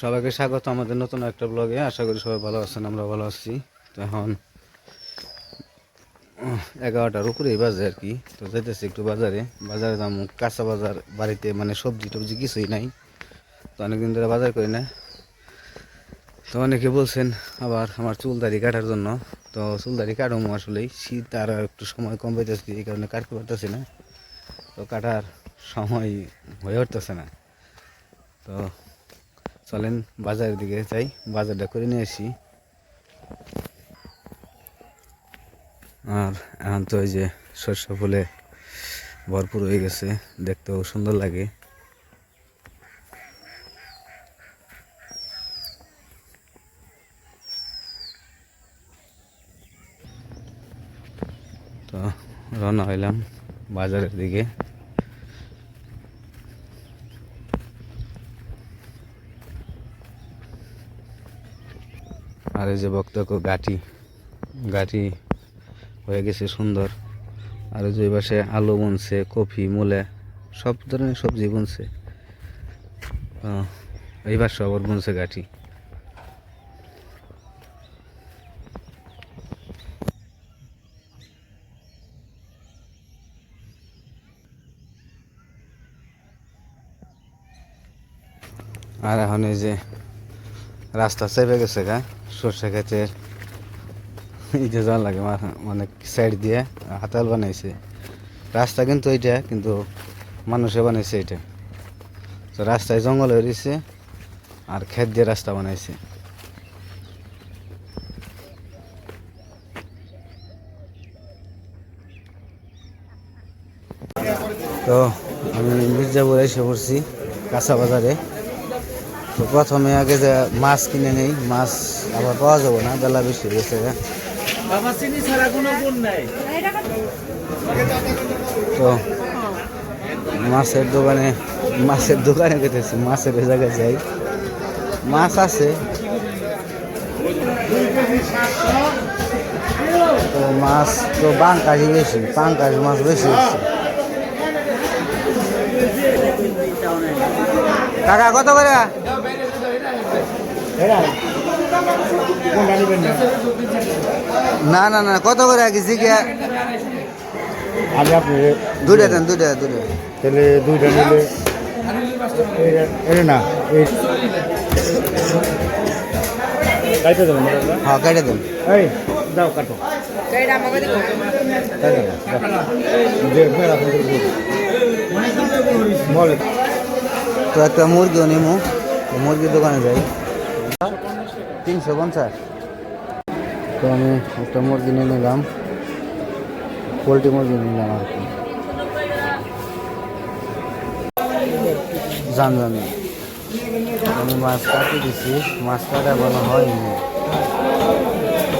সবাইকে স্বাগত আমাদের নতুন একটা ব্লগে আশা করি সবাই ভালো আছেন আমরা ভালো আছি। তো এখন এগারোটার উপরেই বাজে আর কি। তো যেতেছি একটু বাজারে। বাজারে দাম কাঁচা বাজার বাড়িতে মানে সবজি টবজি কিছুই নাই। তো অনেকদিন ধরে বাজার করি না। তো অনেকে বলছেন আবার আমার চুল দাড়ি কাটার জন্য। তো চুল দাড়ি কাটবো আসলেই। শীত আর একটু সময় কম পেতেছি এই কারণে কাটতে পারতেছি না। তো কাটার সময় হয়ে উঠতেছে না। তো চলেন বাজারের দিকে যাই, বাজারটা করে নিয়ে আসি। আর এখন তো ওই যে শস্য ফুলে ভরপুর হয়ে গেছে, দেখতেও সুন্দর লাগে। তো রওনা হইলাম বাজারের দিকে। আর এই যে বক্তব্য গাটি গাটি হয়ে গেছে, সুন্দর। আর যে পাশে আলু বুনছে কফি মূলে, সব ধরনের সবজি বুনছে। তো এই পাশে আবার বুনছে গাটি। আর এখন এই যে রাস্তা চেপে গেছে গা, সর্ষে খেতে যে যাওয়া লাগে মানে সাইড দিয়ে হাতাল বানাইছে। রাস্তা কিন্তু এইটা, কিন্তু মানুষে বানাইছে এটা তো রাস্তায় জঙ্গল হয়ে রয়েছে, আর খেত দিয়ে রাস্তা বানাইছে। তো আমি মির্জাপুর এসে পড়ছি, কাঁচা বাজারে। তো প্রথমে আগে যে মাছ কিনে নেই মাছ আবার পাওয়া যাবে না বেলা বেশি গেছে তো মাছের দোকানে মাছের দোকানে গেতেছি মাছের জায়গায় যাই। মাছ আছে। তো মাছ তো বাঙ্কাশই বেশি পাঙ্কাশ মাছ বেশি কাকা কত করে? না? না না কত করে কিছু কি আগে আপনি দুইটা দেন দুইটা দুইটা। তাহলে দুইটা নিলে এই না এই কাইতে দেবেন? হ্যাঁ কেটে দেন। এই দাও কাটো। তো একটা মুরগিও নিমু। মুরগির দোকানে যাই। তিনশো পঞ্চাশ। তো আমি একটা মুরগি নিয়ে নিলাম। পোলট্রি মুরগি নিলাম আর কি। জান, জানি আমি মাছ কাটি দিছি। মাছ কাটা কোনো হয়নি।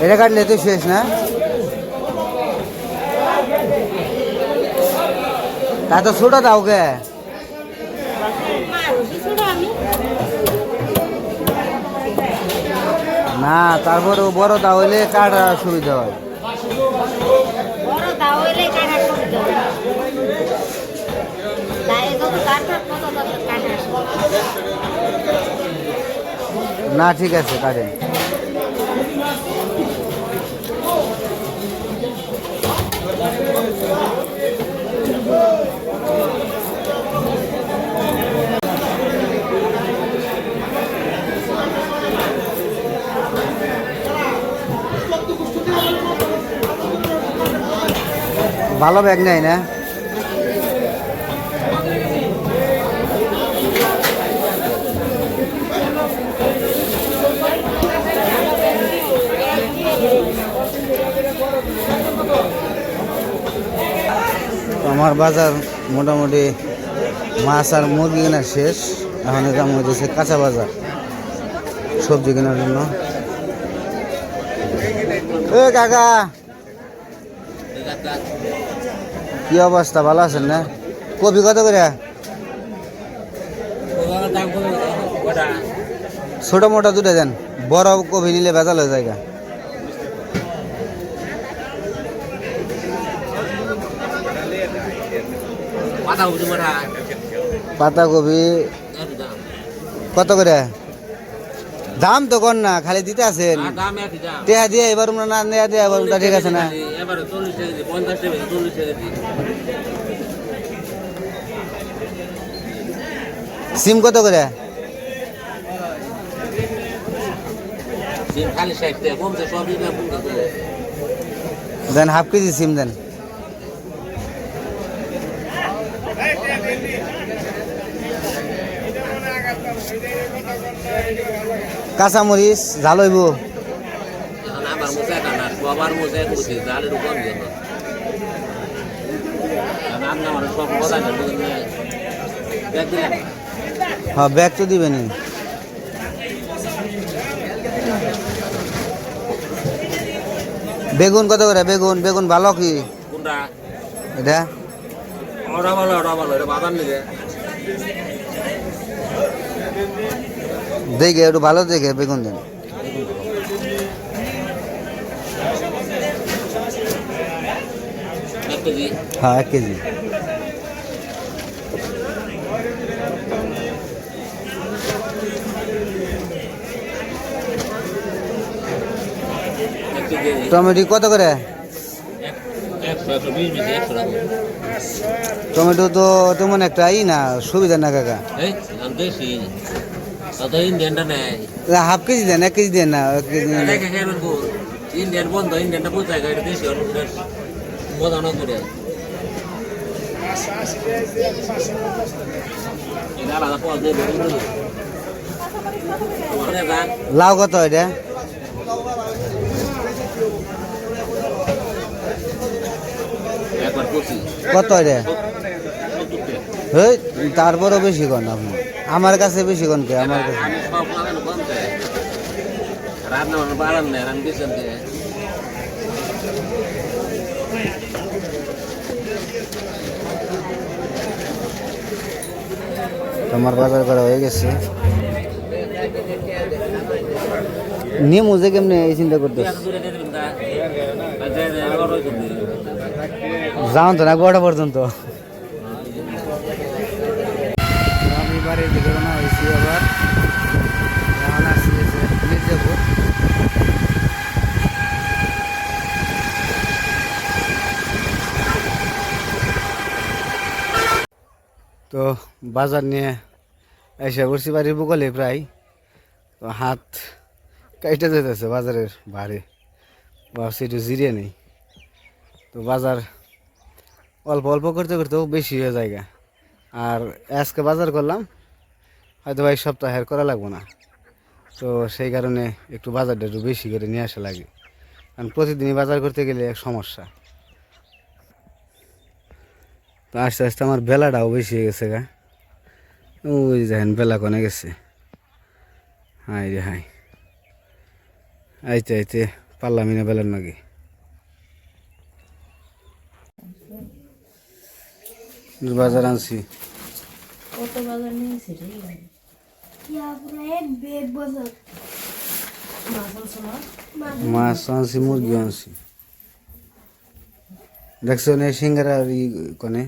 এটা কাটলে তো শেষ না? তা তো ছোটো দাও কে না তারপরে বড় দা হইলে কাটা সুবিধা হয়। হয়। না ঠিক আছে কাটেন। ভালো ব্যাগ নেই না। আমার বাজার মোটামুটি মাছ আর মুরগি কেনা শেষ। এখন দাম হচ্ছে কাঁচা বাজার, সবজি কেনার জন্য। এ কাকা কি অবস্থা? ভালো আছেন না? কপি কত করে? ছোট মোটা দুটো দেন। বড় কপি নিলে ভেজাল হয়ে যায় পাতা পাতাকপি কত করে? দাম তো কর না খালি দিতে আছেন। একই দাম। টেহা দিয়ে এবার না নেয়া দিয়ে এবার ঠিক আছে না। সিম কত করে? দেন হাফ কেজি সিম দেন কাঁচামরিচ ঝাল হইব এখন আমার মুখে কানা সবার মুখে করছি জালের কম জন্য রান্না মানে সব কথা না দেখ দিলাম হ্যাঁ ব্যাগ তো দিবেনি। বেগুন কত করে? বেগুন বেগুন ভালো কি? এটা? ভালো ভালো এটা বাদাম নিবে দেখে, একটু ভালো দেখে, বেগুন দেন হ্যাঁ এক কেজি। টমেটো কত করে? টমেটো তো তেমন একটা ই না, সুবিধা না কাকা। হাফ কেজি দেন এক কেজি দেন না এক কেজি ইন্ডিয়ান বন্ধ ইন্ডিয়ানটা দেশি না করে। লাউ কত এটা? কত এটা? তারপরও বেশি কন আপনি। আমার কাছে বেশি কন কে? আমার কাছে। আমি সব লাগানো রান্না বাড়ান তোমার বাজার করা হয়ে গেছে। নিমু যে কেমনে এই চিন্তা করতে যাও তো না গোটা পর্যন্ত আমি বাড়ির দিকে হয়েছি আবার। আসছি তো বাজার নিয়ে এসে পড়ছি বাড়ির বগলে প্রায়। তো হাত কাইটে যেতেছে বাজারের ভারে ভাবছি একটু জিরিয়ে নেই। তো বাজার অল্প অল্প করতে করতেও বেশি হয়ে জায়গা আর আজকে বাজার করলাম হয়তো ভাই সপ্তাহের করা লাগবো না। তো সেই কারণে একটু বাজারটা একটু বেশি করে নিয়ে আসা লাগে। কারণ প্রতিদিনই বাজার করতে গেলে এক সমস্যা। তো আস্তে আস্তে আমার বেলাটাও বেশি হয়ে গেছে গা। ওই দেখেন বেলা কনে গেছে। হাই রে হাই আইতে আইতে পারলাম না বেলার নাকি বাজার আনছি। কত বাজার নিয়েছে মাছ আনছি মুরগি আনছি দেখছ না সিঙ্গারা ই কনে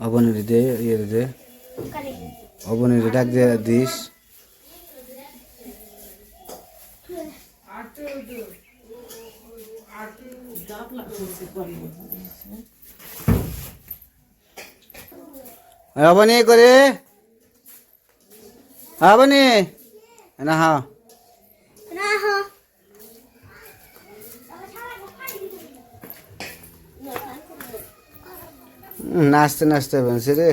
অবনীর দে ইয়ে দে অবনীর ডাক দে দিস অবনী করে। অবনী না হ্যাঁ নাচতে নাচতে বেঁচে রে।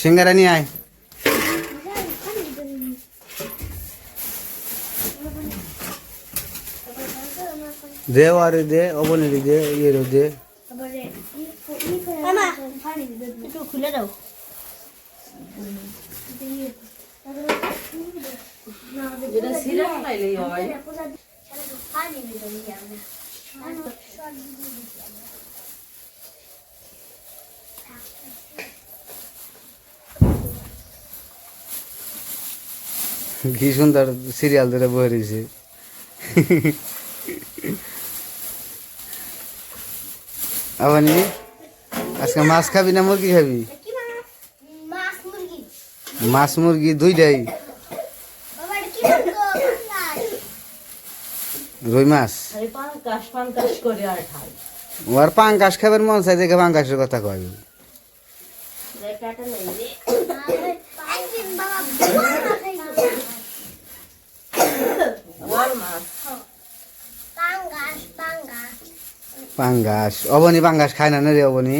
সিঙ্গারা নিয়ে আয়। খুলে দাও যেটা সিরাপ খাইলেই হয় কি সুন্দর সিরিয়াল ধরে বয়ে রয়েছে আবানি আজকে মাছ খাবি না মুরগি খাবি? মাছ মাছ মুরগি দুইটাই। বাবা মাছ? রুই মাছ ওর পাঙ্কাশ খাবার মন চাই দেখে পাঙ্কাশের কথা কয় কাটা নেই রে একদিন বাবা বাবা খাইলো বল মাছ পাঙ্গাস পাঙ্গাস পাঙ্গাস। অবনি পাঙ্গাস খায় না না রে অবনি?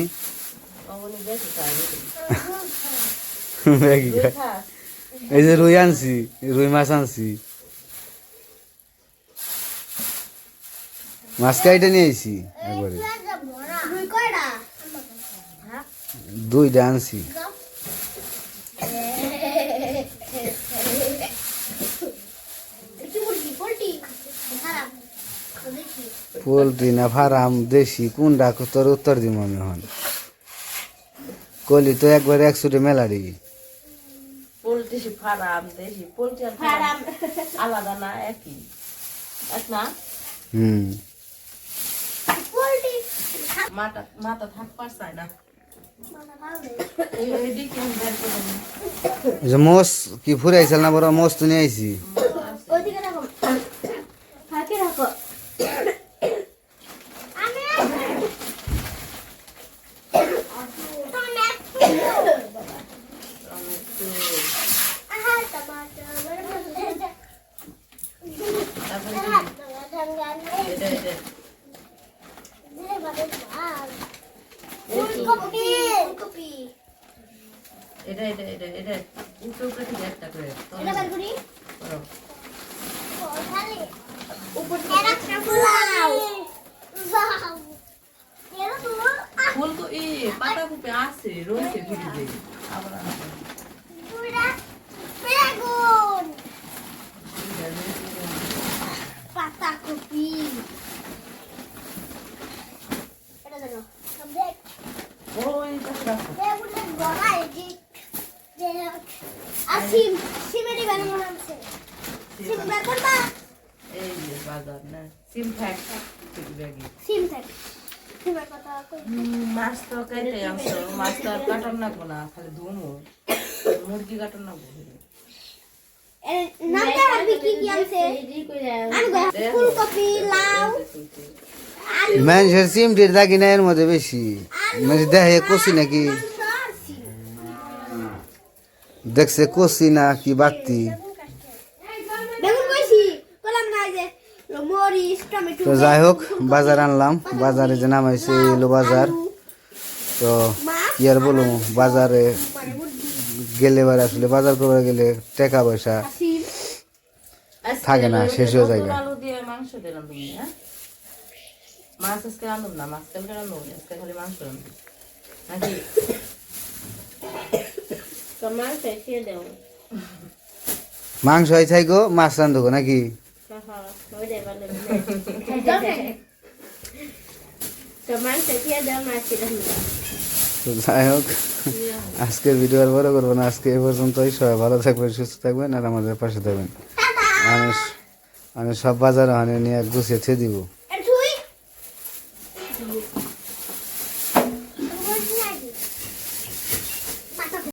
এই যে রুই আনছি রুই মাছ আনছি। মাছ কাইটা নিয়ে আইছি? একবারে। দুইটা আনছি কি মুরগি পোল্ট্রি খারাপ দেখি পোলট্রি না ফার্ম দেশি কোনটা তোর উত্তর দিব আমি এখন কলি তো একবার একশোটে পোলট্রি ফার্ম দেশি পোলট্রি ফার্ম আলাদা না একই। না? হুম। মাথা মাথা না। মোষ কি ফুরাইছিল না বড় মোষ তো নিয়ে আইছি ওইদিকে রাখো ফাঁকে রাখো আমি আহা টমাটো তারপরে টমাটো এটা এটা এটা এটা উপরে উপরে একটা করে এটা বের করি করো। উপর পাতা কপি আছে, রয়েছে আবার আনব। পুরা বেগুন এটা রয়েছে। পাতা কপি এটা দেখো দেখ ওই পাশে রাখো বেগুনের গড়া এটি আর সিম সিমেরই বেগুন আনছে সিম বেগুন বা এই যে বাজার না সিম ফ্যাক ব্যাগে সিম থাকে সিমের কথা কই মাছ তো কেটে আনছো মাছ তো আর কাটার লাগবো না খালি ধুমো। মুরগি কাটার লাগবো নামটা হারবি কি কি আনছে। আমি কই ফুলকপি লাউ। আলু। মানুষের চিমটির দাগি না এর মধ্যে বেশি। মানে দেখে কষি নাকি? দেখছে কষি না কি টমেটো তো যাই হোক বাজার আনলাম। বাজারে যে নামাইছে এই হলো বাজার। তো কি আর বলুন বাজারে গেলে এবার আসলে বাজার করে গেলে টাকা পয়সা থাকে না, শেষ হয়ে যায়। মাংস দিলাম তুমি হ্যাঁ? মাছ আজকে রান্ধব না মাছ কালকে রান্ধব আজকে খালি মাংস রান্ধব। নাকি? মাংস হয় চাই গো মাছ রান্ধবো নাকি? ভালো তোমার মাছ রান্না তো যাই হোক আজকের ভিডিও আর বড় করব না। আজকে এ পর্যন্তই। সবাই ভালো থাকবেন, সুস্থ থাকবেন, আর আমাদের পাশে থাকবেন। আমি আমি সব বাজার ওখানে নিয়ে গুছিয়ে দিব।